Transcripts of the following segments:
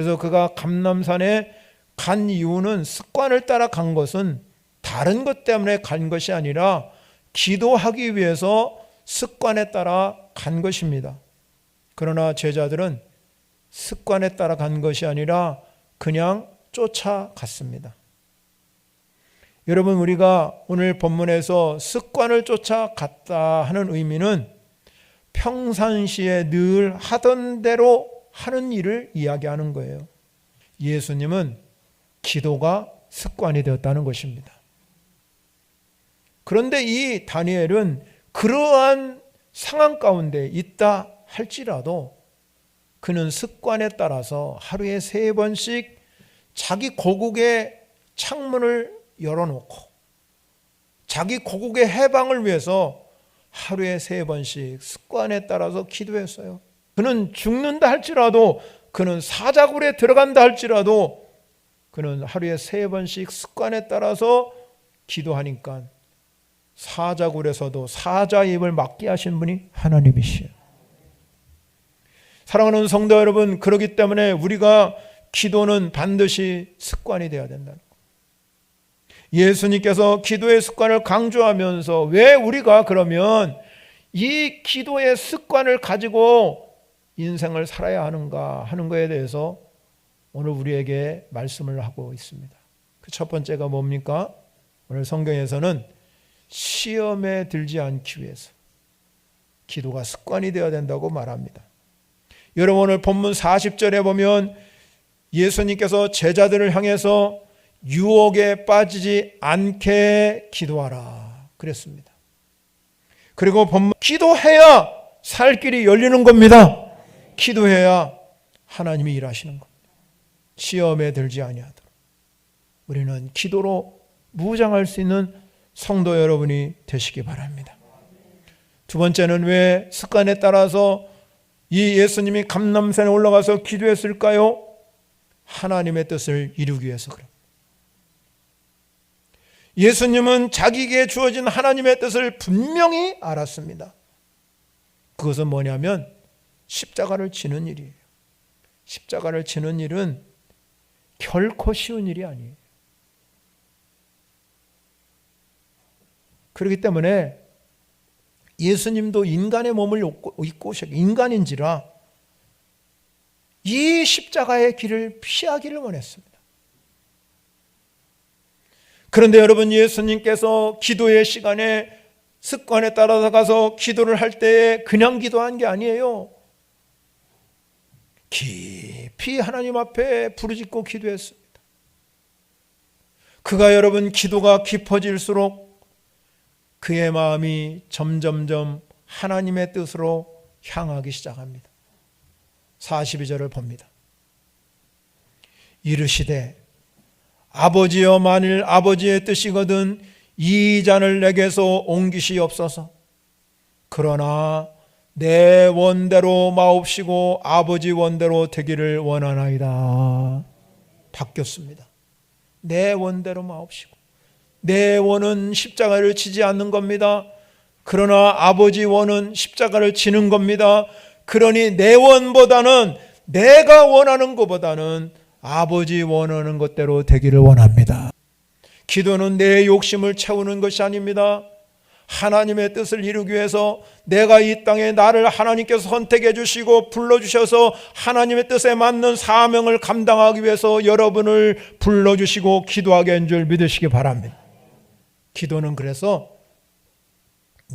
그래서 그가 감남산에 간 이유는 습관을 따라 간 것은 다른 것 때문에 간 것이 아니라 기도하기 위해서 습관에 따라 간 것입니다. 그러나 제자들은 습관에 따라 간 것이 아니라 그냥 쫓아갔습니다. 여러분, 우리가 오늘 본문에서 습관을 쫓아갔다 하는 의미는 평상시에 늘 하던 대로 하는 일을 이야기하는 거예요. 예수님은 기도가 습관이 되었다는 것입니다. 그런데 이 다니엘은 그러한 상황 가운데 있다 할지라도 그는 습관에 따라서 하루에 세 번씩 자기 고국의 창문을 열어놓고 자기 고국의 해방을 위해서 하루에 세 번씩 습관에 따라서 기도했어요. 그는 죽는다 할지라도 그는 사자굴에 들어간다 할지라도 그는 하루에 세 번씩 습관에 따라서 기도하니까 사자굴에서도 사자 입을 막게 하신 분이 하나님이시에요. 사랑하는 성도 여러분, 그러기 때문에 우리가 기도는 반드시 습관이 되어야 된다는 거. 예수님께서 기도의 습관을 강조하면서 왜 우리가 그러면 이 기도의 습관을 가지고 인생을 살아야 하는가 하는 것에 대해서 오늘 우리에게 말씀을 하고 있습니다. 그 첫 번째가 뭡니까? 오늘 성경에서는 시험에 들지 않기 위해서 기도가 습관이 되어야 된다고 말합니다. 여러분 오늘 본문 40절에 보면 예수님께서 제자들을 향해서 유혹에 빠지지 않게 기도하라 그랬습니다. 그리고 본문 기도해야 살 길이 열리는 겁니다. 기도해야 하나님이 일하시는 겁니다. 시험에 들지 아니하도록 우리는 기도로 무장할 수 있는 성도 여러분이 되시기 바랍니다. 두 번째는 왜 습관에 따라서 이 예수님이 감남산에 올라가서 기도했을까요? 하나님의 뜻을 이루기 위해서 그래. 예수님은 자기에게 주어진 하나님의 뜻을 분명히 알았습니다. 그것은 뭐냐면 십자가를 지는 일이에요. 십자가를 지는 일은 결코 쉬운 일이 아니에요. 그렇기 때문에 예수님도 인간의 몸을 입고 오셨 인간인지라 이 십자가의 길을 피하기를 원했습니다. 그런데 여러분 예수님께서 기도의 시간에 습관에 따라서 가서 기도를 할 때에 그냥 기도한 게 아니에요. 깊이 하나님 앞에 부르짖고 기도했습니다. 그가 여러분 기도가 깊어질수록 그의 마음이 점점점 하나님의 뜻으로 향하기 시작합니다. 42절을 봅니다. 이르시되 아버지여 만일 아버지의 뜻이거든 이 잔을 내게서 옮기시옵소서. 그러나 내 원대로 마옵시고 아버지 원대로 되기를 원하나이다. 바뀌었습니다. 내 원대로 마옵시고 내 원은 십자가를 치지 않는 겁니다. 그러나 아버지 원은 십자가를 치는 겁니다. 그러니 내 원보다는 내가 원하는 것보다는 아버지 원하는 것대로 되기를 원합니다. 기도는 내 욕심을 채우는 것이 아닙니다. 하나님의 뜻을 이루기 위해서 내가 이 땅에 나를 하나님께서 선택해 주시고 불러 주셔서 하나님의 뜻에 맞는 사명을 감당하기 위해서 여러분을 불러 주시고 기도하게 한 줄 믿으시기 바랍니다. 기도는 그래서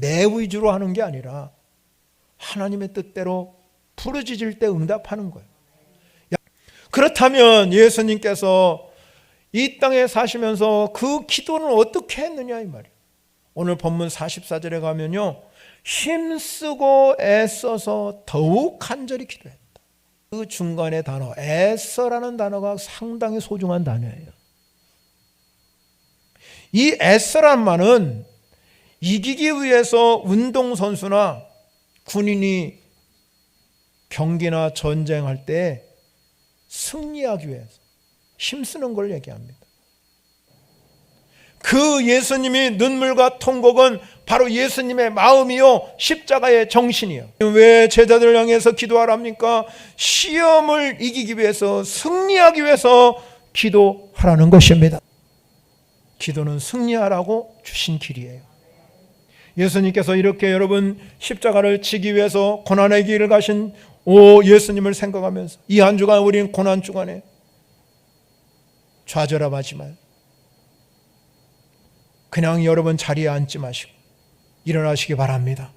내 위주로 하는 게 아니라 하나님의 뜻대로 부르짖을 때 응답하는 거예요. 그렇다면 예수님께서 이 땅에 사시면서 그 기도는 어떻게 했느냐 이 말이에요. 오늘 본문 44절에 가면요. 힘쓰고 애써서 더욱 간절히 기도했다. 그 중간의 단어 애써라는 단어가 상당히 소중한 단어예요. 이 애써란 말은 이기기 위해서 운동선수나 군인이 경기나 전쟁할 때 승리하기 위해서 힘쓰는 걸 얘기합니다. 그 예수님이 눈물과 통곡은 바로 예수님의 마음이요 십자가의 정신이요. 왜 제자들 향해서 기도하랍니까? 시험을 이기기 위해서 승리하기 위해서 기도하라는 것입니다. 기도는 승리하라고 주신 길이에요. 예수님께서 이렇게 여러분 십자가를 지기 위해서 고난의 길을 가신 오 예수님을 생각하면서 이 한 주간 우리는 고난 주간에 좌절하지 말. 그냥 여러분 자리에 앉지 마시고 일어나시기 바랍니다.